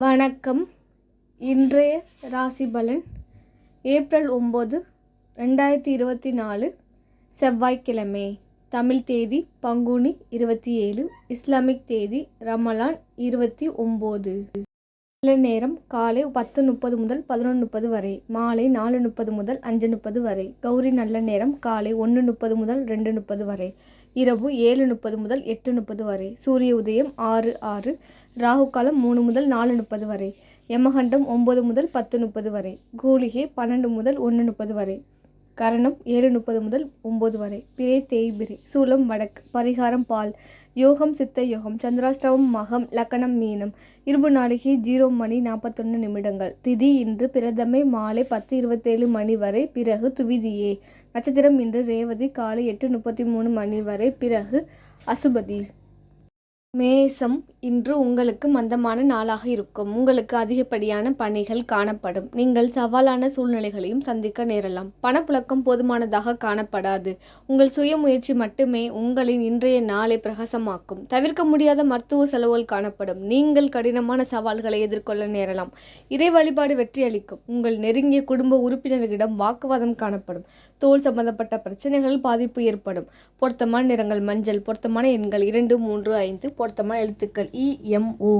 வணக்கம். இன்றைய ராசி பலன் ஏப்ரல் ஒம்பது ரெண்டாயிரத்தி இருபத்தி நாலு செவ்வாய்க்கிழமை. தமிழ் தேதி பங்குனி இருபத்தி ஏழு இஸ்லாமிக் தேதி ரமலான் இருபத்தி ஒம்பது. நல்ல நேரம் காலை பத்து முப்பது முதல் பதினொன்று முப்பது வரை மாலை நாலு முப்பது முதல் அஞ்சு முப்பது வரை கௌரி நல்ல நேரம் காலை ஒன்று முப்பது முதல் ரெண்டு முப்பது வரை இரவு ஏழு முப்பது முதல் எட்டு முப்பது வரை சூரிய உதயம் ஆறு ஆறு ராகு காலம் மூணு முதல் நாலு முப்பது வரை. யமகண்டம் ஒம்பது முதல் பத்து முப்பது வரை. கூலிகை பன்னெண்டு முதல் ஒன்று முப்பது வரை. கரணம் ஏழு முப்பது முதல் ஒம்பது வரை. பிறை தேய்பிரை சூலம் வடக்கு பரிகாரம் பால் யோகம் சித்த யோகம் சந்திராஷ்டமம் மகம் லக்கணம் மீனம் இருபு நாளிகை ஜீரோ மணி நாற்பத்தொன்று நிமிடங்கள். திதி இன்று பிரதமை மாலை பத்து இருபத்தேழு மணி வரை. பிறகு துவிதியே. நட்சத்திரம் இன்று ரேவதி காலை எட்டு முப்பத்தி மூணு மணி வரை. பிறகு அசுபதி. மேசம் இன்று உங்களுக்கு மந்தமான நாளாக இருக்கும். உங்களுக்கு அதிகப்படியான பணிகள் காணப்படும். நீங்கள் சவாலான சூழ்நிலைகளையும் சந்திக்க நேரலாம். பணப்புழக்கம் போதுமானதாக காணப்படாது. உங்கள் சுய முயற்சி மட்டுமே உங்களின் இன்றைய நாளை பிரகாசமாக்கும். தவிர்க்க முடியாத மருத்துவ செலவுகள் காணப்படும். நீங்கள் கடினமான சவால்களை எதிர்கொள்ள நேரலாம். இறை வழிபாடு வெற்றியளிக்கும். உங்கள் நெருங்கிய குடும்ப உறுப்பினர்களிடம் வாக்குவாதம் காணப்படும். தோல் சம்பந்தப்பட்ட பிரச்சனைகள் பாதிப்பு ஏற்படும். பொருத்தமான நிறங்கள் மஞ்சள் பொருத்தமான எண்கள் இரண்டு மூன்று ஐந்து பொருத்தமான எழுத்துக்கள் இஎம்ஓ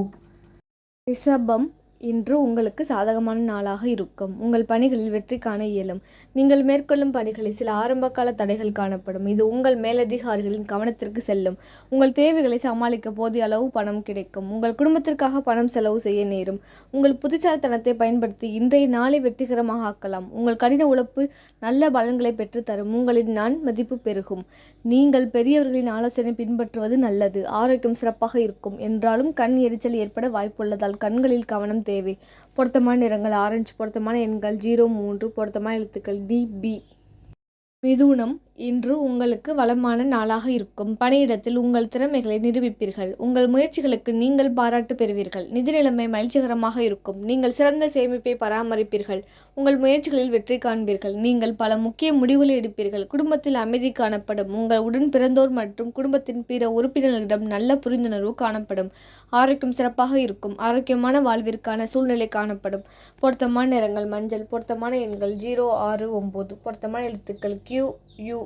ரிஷபம் இன்று உங்களுக்கு சாதகமான நாளாக இருக்கும். உங்கள் பணிகளில் வெற்றி காண இயலும். நீங்கள் மேற்கொள்ளும் பணிகளில் சில ஆரம்பகால தடைகள் காணப்படும். இது உங்கள் மேலதிகாரிகளின் கவனத்திற்கு செல்லும். உங்கள் தேவைகளை சமாளிக்க போதிய அளவு பணம் கிடைக்கும். உங்கள் குடும்பத்திற்காக பணம் செலவு செய்ய நேரும். உங்கள் புத்திசாலித்தனத்தை பயன்படுத்தி இன்றைய நாளை வெற்றிகரமாக ஆக்கலாம். உங்கள் கடின உழைப்பு நல்ல பலன்களை பெற்றுத்தரும். உங்களின் நான் மதிப்பு பெருகும். நீங்கள் பெரியவர்களின் ஆலோசனை பின்பற்றுவது நல்லது. ஆரோக்கியம் சிறப்பாக இருக்கும். என்றாலும் கண் எரிச்சல் ஏற்பட வாய்ப்புள்ளதால் கண்களில் கவனம் தேவை. பொருத்தமான நிறங்கள் ஆரஞ்சு பொருத்தமான எண்கள் ஜீரோ மூன்று பொருத்தமான எழுத்துக்கள் டி பி. மிதுனம் இன்று உங்களுக்கு வளமான நாளாக இருக்கும். பணியிடத்தில் உங்கள் திறமைகளை நிரூபிப்பீர்கள். உங்கள் முயற்சிகளுக்கு நீங்கள் பாராட்டு பெறுவீர்கள். நிதி நிலைமை மகிழ்ச்சிகரமாக இருக்கும். நீங்கள் சிறந்த சேமிப்பை பராமரிப்பீர்கள். உங்கள் முயற்சிகளில் வெற்றி காண்பீர்கள். நீங்கள் பல முக்கிய முடிவுகளை எடுப்பீர்கள். குடும்பத்தில் அமைதி காணப்படும். உங்கள் உடன் பிறந்தோர் மற்றும் குடும்பத்தின் பிற உறுப்பினர்களிடம் நல்ல புரிந்துணர்வு காணப்படும். ஆரோக்கியம் சிறப்பாக இருக்கும். ஆரோக்கியமான வாழ்விற்கான சூழ்நிலை காணப்படும். பொருத்தமான நிறங்கள் மஞ்சள். பொருத்தமான எண்கள் ஜீரோ ஆறு ஒம்பது. பொருத்தமான எழுத்துக்கள் கியூ யூ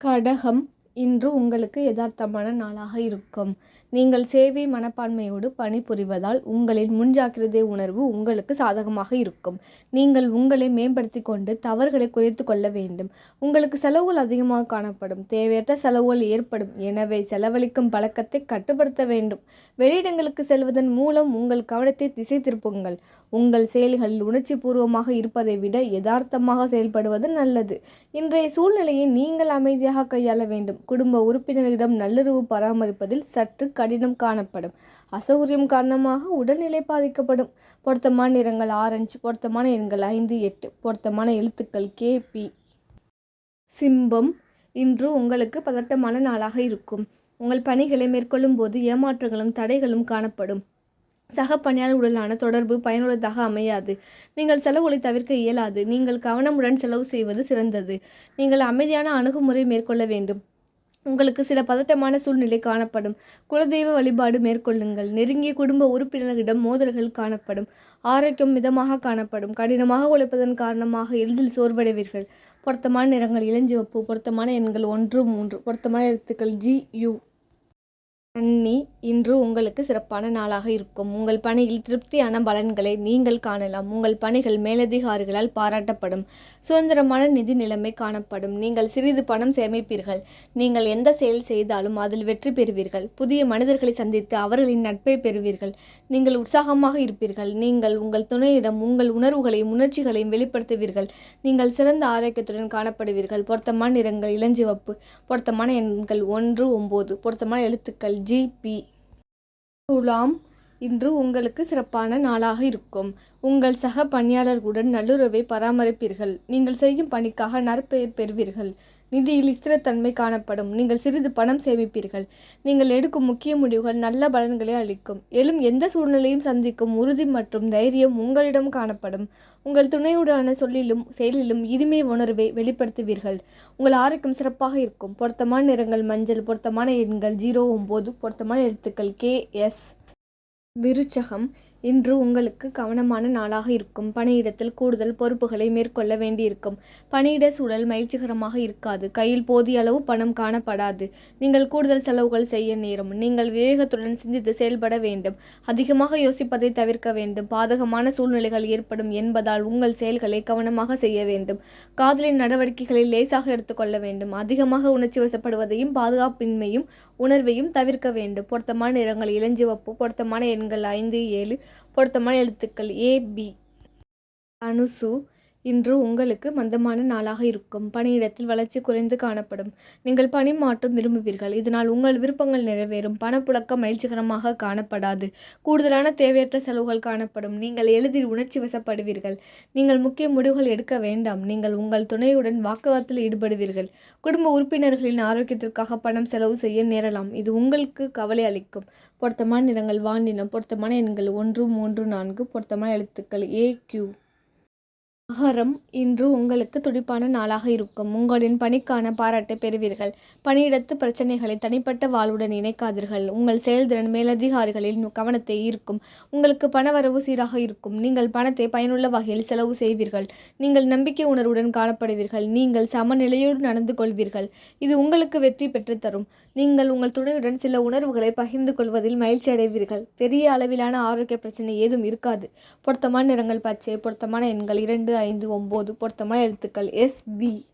കടഹം இன்று உங்களுக்கு யதார்த்தமான நாளாக இருக்கும். நீங்கள் சேவை மனப்பான்மையோடு பணிபுரிவதால் உங்களின் முன்ஜாக்கிரதை உணர்வு உங்களுக்கு சாதகமாக இருக்கும். நீங்கள் உங்களை மேம்படுத்தி கொண்டு தவறுகளை குறைத்து கொள்ள வேண்டும். உங்களுக்கு செலவுகள் அதிகமாக காணப்படும். தேவையற்ற செலவுகள் ஏற்படும். எனவே செலவழிக்கும் பழக்கத்தை கட்டுப்படுத்த வேண்டும். வெளியிடங்களுக்கு செல்வதன் மூலம் உங்கள் கவனத்தை திசை திருப்புங்கள். உங்கள் செயல்களில் உணர்ச்சி பூர்வமாக இருப்பதை விட யதார்த்தமாக செயல்படுவது நல்லது. இன்றைய சூழ்நிலையை நீங்கள் அமைதியாக கையாள வேண்டும். குடும்ப உறுப்பினரிடம் நல்லுறவு பராமரிப்பதில் சற்று கடினம் காணப்படும். அசௌகரியம் காரணமாக உடல்நிலை பாதிக்கப்படும். பொருத்தமான நிறங்கள் ஆரஞ்சு பொருத்தமான எண்கள் ஐந்து எட்டு பொருத்தமான எழுத்துக்கள் கே பி. சிம்பம் இன்று உங்களுக்கு பதட்டமான நாளாக இருக்கும். உங்கள் பணிகளை மேற்கொள்ளும் போது ஏமாற்றங்களும் தடைகளும் காணப்படும். சக பணியாளர்களுடனான தொடர்பு பயனுள்ளதாக அமையாது. நீங்கள் செலவுகளை தவிர்க்க இயலாது. நீங்கள் கவனமுடன் செலவு செய்வது சிறந்தது. நீங்கள் அமைதியான அணுகுமுறை மேற்கொள்ள வேண்டும். உங்களுக்கு சில பதட்டமான சூழ்நிலை காணப்படும். குலதெய்வ வழிபாடு மேற்கொள்ளுங்கள். நெருங்கிய குடும்ப உறுப்பினர்களிடம் மோதல்கள் காணப்படும். ஆரோக்கியம் மிதமாக காணப்படும். கடினமாக உழைப்பதன் காரணமாக எளிதில் சோர்வடைவீர்கள். பொருத்தமான நிறங்கள் இளஞ்சிவப்பு பொருத்தமான எண்கள் ஒன்று மூன்று பொருத்தமான எழுத்துக்கள் ஜி யு அன்னி இன்று உங்களுக்கு சிறப்பான நாளாக இருக்கும். உங்கள் பணியில் திருப்தியான பலன்களை நீங்கள் காணலாம். உங்கள் பணிகள் மேலதிகாரிகளால் பாராட்டப்படும். சுதந்திரமான நிதி நிலைமை காணப்படும். நீங்கள் சிறிது பணம் சேமிப்பீர்கள். நீங்கள் எந்த செயல் செய்தாலும் அதில் வெற்றி பெறுவீர்கள். புதிய மனிதர்களை சந்தித்து அவர்களின் நட்பை பெறுவீர்கள். நீங்கள் உற்சாகமாக இருப்பீர்கள். நீங்கள் உங்கள் துணையிடம் உங்கள் உணர்வுகளையும் உணர்ச்சிகளையும் வெளிப்படுத்துவீர்கள். நீங்கள் சிறந்த ஆரோக்கியத்துடன் காணப்படுவீர்கள். பொருத்தமான நிறங்கள் இளஞ்சிவப்பு. பொருத்தமான எண்கள் ஒன்று ஒம்பது. பொருத்தமான எழுத்துக்கள் ஜிபி துலாம் இன்று உங்களுக்கு சிறப்பான நாளாக இருக்கும். உங்கள் சக பணியாளர்களுடன் நல்லுறவை பராமரிப்பீர்கள். நீங்கள் செய்யும் பணிக்காக நற்பெயர் பெறுவீர்கள். நிதியில் ஸ்திரத்தன்மை காணப்படும். நீங்கள் சிறிது பணம் சேமிப்பீர்கள். நீங்கள் எடுக்கும் முக்கிய முடிவுகள் நல்ல பலன்களை அளிக்கும். எழும் எந்த சூழ்நிலையும் சந்திக்கும். உறுதி மற்றும் தைரியம் உங்களிடம் காணப்படும். உங்கள் துணையுடான சொல்லிலும் செயலிலும் இனிமை உணர்வை வெளிப்படுத்துவீர்கள். உங்கள் ஆரோக்கியம் சிறப்பாக இருக்கும். பொருத்தமான நிறங்கள் மஞ்சள். பொருத்தமான எண்கள் ஜீரோ ஒம்பது. பொருத்தமான எழுத்துக்கள் கே எஸ். wyryciachem இன்று உங்களுக்கு கவனமான நாளாக இருக்கும். பணியிடத்தில் கூடுதல் பொறுப்புகளை மேற்கொள்ள வேண்டியிருக்கும். பணியிட சூழல் மகிழ்ச்சிகரமாக இருக்காது. கையில் போதிய அளவு பணம் காணப்படாது. நீங்கள் கூடுதல் செலவுகள் செய்ய நேரும். நீங்கள் விவேகத்துடன் சிந்தித்து செயல்பட வேண்டும். அதிகமாக யோசிப்பதை தவிர்க்க வேண்டும். பாதகமான சூழ்நிலைகள் ஏற்படும் என்பதால் உங்கள் செயல்களை கவனமாக செய்ய வேண்டும். காதலின் நடவடிக்கைகளை லேசாக எடுத்துக்கொள்ள வேண்டும். அதிகமாக உணர்ச்சி வசப்படுவதையும் பாதுகாப்பின்மையும் உணர்வையும் தவிர்க்க வேண்டும். பொருத்தமான நிறங்கள் இளஞ்சிவப்பு பொருத்தமான எண்கள் ஐந்து ஏழு பொருத்தமான எழுத்துக்கள் ஏ பி அனுசு இன்று உங்களுக்கு மந்தமான நாளாக இருக்கும். பணியிடத்தில் வளர்ச்சி குறைந்து காணப்படும். நீங்கள் பணி மாற்றம் விரும்புவீர்கள். இதனால் உங்கள் விருப்பங்கள் நிறைவேறும். பணப்புழக்கம் மகிழ்ச்சிகரமாக காணப்படாது. கூடுதலான தேவையற்ற செலவுகள் காணப்படும். நீங்கள் எளிதில் உணர்ச்சி வசப்படுவீர்கள். நீங்கள் முக்கிய முடிவுகள் எடுக்க வேண்டாம். நீங்கள் உங்கள் துணையுடன் வாக்குவாதத்தில் ஈடுபடுவீர்கள். குடும்ப உறுப்பினர்களின் ஆரோக்கியத்திற்காக பணம் செலவு செய்ய நேரலாம். இது உங்களுக்கு கவலை அளிக்கும். பொருத்தமான நிறங்கள் வானிலம் பொருத்தமான எண்கள் ஒன்று மூன்று நான்கு பொருத்தமான எழுத்துக்கள் ஏ கியூ மகரம் இன்று உங்களுக்கு துடிப்பான நாளாக இருக்கும். உங்களின் பணிக்கான பாராட்டை பெறுவீர்கள். பணியிடத்து பிரச்சனைகளை தனிப்பட்ட வாழ்வுடன் இணைக்காதீர்கள். உங்கள் செயல்திறன் மேலதிகாரிகளின் கவனத்தை ஈர்க்கும். உங்களுக்கு பணவரவு சீராக இருக்கும். நீங்கள் பணத்தை பயனுள்ள வகையில் செலவு செய்வீர்கள். நீங்கள் நம்பிக்கை உணர்வுடன் காணப்படுவீர்கள். நீங்கள் சமநிலையோடு நடந்து கொள்வீர்கள். இது உங்களுக்கு வெற்றி பெற்றுத்தரும் நீங்கள் உங்கள் துணையுடன் சில உணர்வுகளை பகிர்ந்து கொள்வதில் மகிழ்ச்சி அடைவீர்கள். பெரிய அளவிலான ஆரோக்கிய பிரச்சனை ஏதும் இருக்காது. பொருத்தமான நிறங்கள் பச்சை பொருத்தமான எண்கள் இரண்டு ஐந்து ஒம்பது பொருத்தமான எழுத்துக்கள். எஸ்வி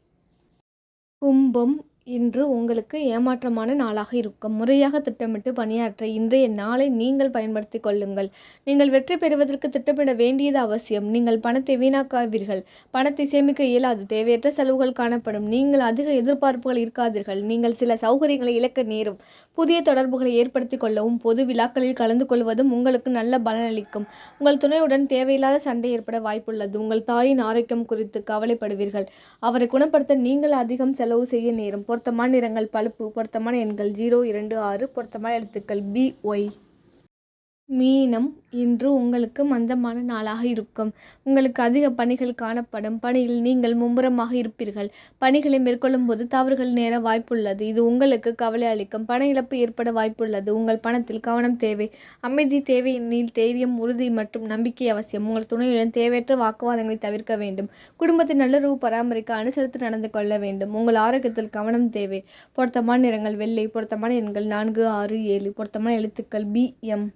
கும்பம் இன்று உங்களுக்கு ஏமாற்றமான நாளாக இருக்கும். முறையாக திட்டமிட்டு பணியாற்ற இன்றைய நாளை நீங்கள் பயன்படுத்தி கொள்ளுங்கள். நீங்கள் வெற்றி பெறுவதற்கு திட்டமிட வேண்டியது அவசியம். நீங்கள் பணத்தை வீணாக்காவீர்கள் பணத்தை சேமிக்க இயலாது. தேவையற்ற செலவுகள் காணப்படும். நீங்கள் அதிக எதிர்பார்ப்புகள் இருக்காதீர்கள். நீங்கள் சில சௌகரியங்களை இழக்க நேரும். புதிய தொடர்புகளை ஏற்படுத்தி கொள்ளவும் பொது விழாக்களில் கலந்து கொள்வதும் உங்களுக்கு நல்ல பலனளிக்கும். உங்கள் துணையுடன் தேவையில்லாத சண்டை ஏற்பட வாய்ப்புள்ளது. உங்கள் தாயின் ஆரோக்கியம் குறித்து கவலைப்படுவீர்கள். அவரை குணப்படுத்த நீங்கள் அதிகம் செலவு செய்ய நேரும். பொருத்தமான நிறங்கள் பழுப்பு பொருத்தமான எண்கள் ஜீரோ இரண்டு ஆறு பொருத்தமான எழுத்துக்கள் பி ஒய் மீனம் இன்று உங்களுக்கு மந்தமான நாளாக இருக்கும். உங்களுக்கு அதிக பணிகள் காணப்படும். பணியில் நீங்கள் மும்முரமாக இருப்பீர்கள். பணிகளை மேற்கொள்ளும் போது தவறுகள் நேர வாய்ப்புள்ளது. இது உங்களுக்கு கவலை அளிக்கும். பண இழப்பு ஏற்பட வாய்ப்புள்ளது. உங்கள் பணத்தில் கவனம் தேவை. அமைதி தேவை எண்ணில் தைரியம் உறுதி மற்றும் நம்பிக்கை அவசியம். உங்கள் துணையுடன் தேவையற்ற வாக்குவாதங்களை தவிர்க்க வேண்டும். குடும்பத்தின் நல்லுறவு பராமரிக்க அனுசரித்து நடந்து கொள்ள வேண்டும். உங்கள் ஆரோக்கியத்தில் கவனம் தேவை. பொருத்தமான நிறங்கள் வெள்ளை. பொருத்தமான எண்கள் நான்கு ஆறு ஏழு. பொருத்தமான எழுத்துக்கள் பி எம்